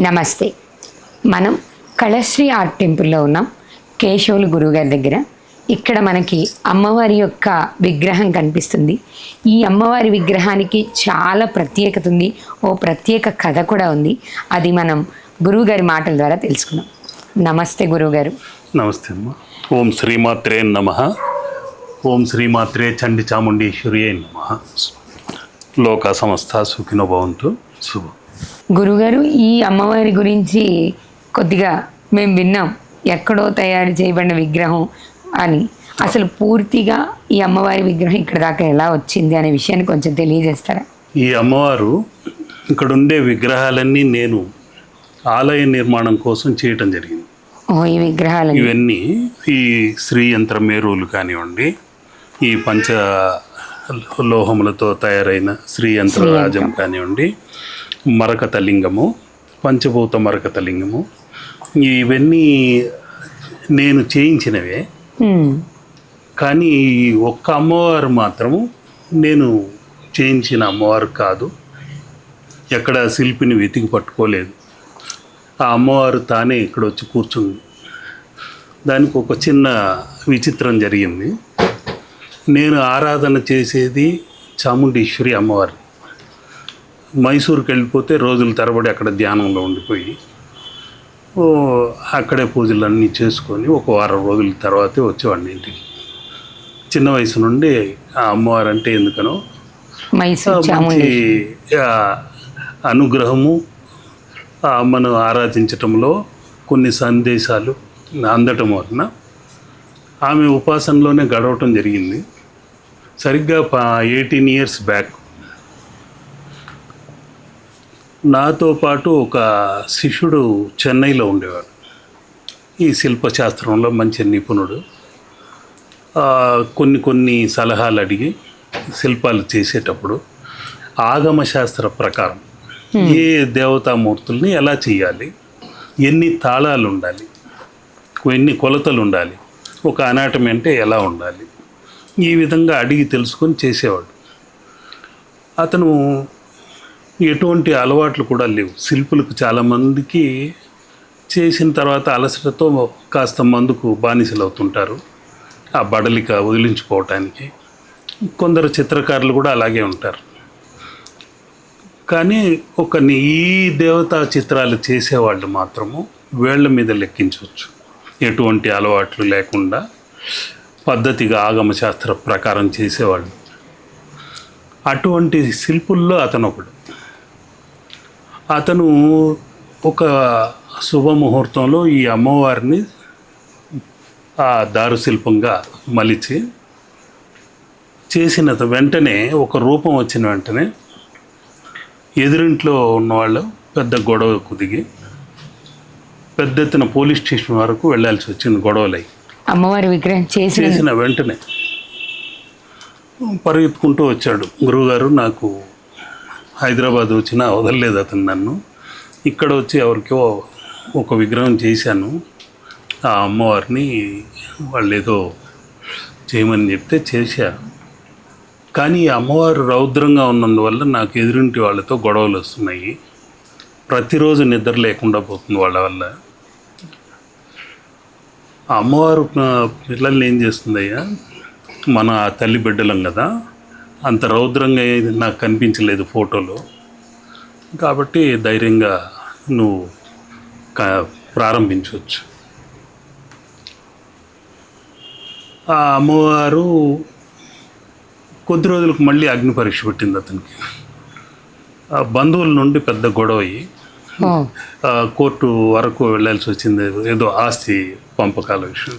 నమస్తే. మనం కళశ్రీ ఆర్ట్ టెంపుల్లో ఉన్నాం. కేశవులు గురువుగారి దగ్గర. ఇక్కడ మనకి అమ్మవారి యొక్క విగ్రహం కనిపిస్తుంది. ఈ అమ్మవారి విగ్రహానికి చాలా ప్రత్యేకత ఉంది. ఓ ప్రత్యేక కథ కూడా ఉంది. అది మనం గురువుగారి మాటల ద్వారా తెలుసుకున్నాం నమస్తే గురువుగారు. నమస్తే అమ్మ. ఓం శ్రీమాత్రే నమ. ఓం శ్రీమాత్రే చండి చాముండేశ్వరి నమ. లోక సమస్త సుఖినో భవంతు. శుభం. గురుగారు ఈ అమ్మవారి గురించి కొద్దిగా మేము విన్నాం. ఎక్కడో తయారు చేయబడిన విగ్రహం అని. అసలు పూర్తిగా ఈ అమ్మవారి విగ్రహం ఇక్కడ దాకా ఎలా వచ్చింది అనే విషయాన్ని కొంచెం తెలియజేస్తారా? ఈ అమ్మవారు ఇక్కడ ఉండే విగ్రహాలన్నీ నేను ఆలయ నిర్మాణం కోసం చేయటం జరిగింది. ఓ ఈ విగ్రహాలు ఇవన్నీ ఈ శ్రీ యంత్ర మేరువులు కానివ్వండి ఈ పంచ లోహములతో తయారైన శ్రీ యంత్ర రాజం కానివ్వండి మరకత లింగము పంచభూత మరకత లింగము ఇవన్నీ నేను చేయించినవే. కానీ ఒక్క అమ్మవారు మాత్రము నేను చేయించిన అమ్మవారు కాదు. ఎక్కడ శిల్పిని వెతికి పట్టుకోలేదు. ఆ అమ్మవారు తానే ఇక్కడ వచ్చి కూర్చుంది. దానికి ఒక చిన్న విచిత్రం జరిగింది. నేను ఆరాధన చేసేది చాముండేశ్వరి అమ్మవారు. మైసూరుకి వెళ్ళిపోతే రోజుల తరబడి అక్కడ ధ్యానంలో ఉండిపోయి అక్కడే పూజలు అన్నీ చేసుకొని ఒక వారం రోజుల తర్వాతే వచ్చేవాడిని ఇంటికి. చిన్న వయసు నుండి ఆ అమ్మవారు అంటే ఎందుకనో మంచి అనుగ్రహము ఆ అమ్మను ఆరాధించటంలో కొన్ని సందేశాలు అందటం వలన ఆమె ఉపాసనలోనే గడవటం జరిగింది. సరిగ్గా ఎయిటీన్ ఇయర్స్ బ్యాక్ నాతో పాటు ఒక శిష్యుడు చెన్నైలో ఉండేవాడు. ఈ శిల్పశాస్త్రంలో మంచి నిపుణుడు. కొన్ని కొన్ని సలహాలు అడిగి శిల్పాలు చేసేటప్పుడు ఆగమ శాస్త్ర ప్రకారం ఏ దేవతామూర్తుల్ని ఎలా చేయాలి? ఎన్ని తాళాలు ఉండాలి ఎన్ని కొలతలు ఉండాలి ఒక అనాటమీ అంటే ఎలా ఉండాలి? ఈ విధంగా అడిగి తెలుసుకొని చేసేవాడు. అతను ఎటువంటి అలవాట్లు కూడా లేవు. శిల్పులకు చాలామందికి చేసిన తర్వాత అలసటతో కాస్త మందుకు బానిసలు అవుతుంటారు. ఆ బడలిక వదిలించుకోవటానికి కొందరు చిత్రకారులు కూడా అలాగే ఉంటారు. కానీ ఒక ఈ దేవతా చిత్రాలు చేసేవాళ్ళు మాత్రము వేళ్ళ మీద లెక్కించవచ్చు. ఎటువంటి అలవాట్లు లేకుండా పద్ధతిగా ఆగమశాస్త్ర ప్రకారం చేసేవాళ్ళు అటువంటి శిల్పుల్లో అతను ఒకడు అతను ఒక శుభముహూర్తంలో ఈ అమ్మవారిని ఆ దారు శిల్పంగా మలిచి చేసిన వెంటనే ఒక రూపం వచ్చిన వెంటనే ఎదురింట్లో ఉన్నవాళ్ళు పెద్ద గొడవకు దిగి పెద్ద ఎత్తున పోలీస్ స్టేషన్ వరకు వెళ్ళాల్సి వచ్చింది గొడవలై. అమ్మవారి విగ్రహం చేసిన చేసిన వెంటనే పరిగెత్తుకుంటూ వచ్చాడు. గురువుగారు నాకు హైదరాబాద్ వచ్చినా వదలలేదు అతను నన్ను. ఇక్కడ వచ్చి ఎవరికో ఒక విగ్రహం చేశాను. ఆ అమ్మవారిని వాళ్ళు ఏదో చేయమని చెప్తే చేశారు కానీ ఈ అమ్మవారు రౌద్రంగా ఉన్నందువల్ల నాకు ఎదురింటి వాళ్ళతో గొడవలు వస్తున్నాయి. ప్రతిరోజు నిద్ర లేకుండా పోతుంది వాళ్ళ వల్ల. అమ్మవారు పిల్లల్ని ఏం చేస్తుందయ్యా? మన తల్లి బిడ్డలం కదా. అంత రౌద్రంగా ఏది నాకు కనిపించలేదు ఫోటోలో. కాబట్టి ధైర్యంగా నువ్వు క- ప్రారంభించవచ్చు ఆ అమ్మవారు కొద్ది రోజులకు మళ్ళీ అగ్ని పరీక్ష పెట్టింది అతనికి. ఆ బంధువుల నుండి పెద్ద గొడవ అయ్యి కోర్టు వరకు వెళ్ళాల్సి వచ్చింది. ఏదో ఆస్తి పంపకాల విషయం.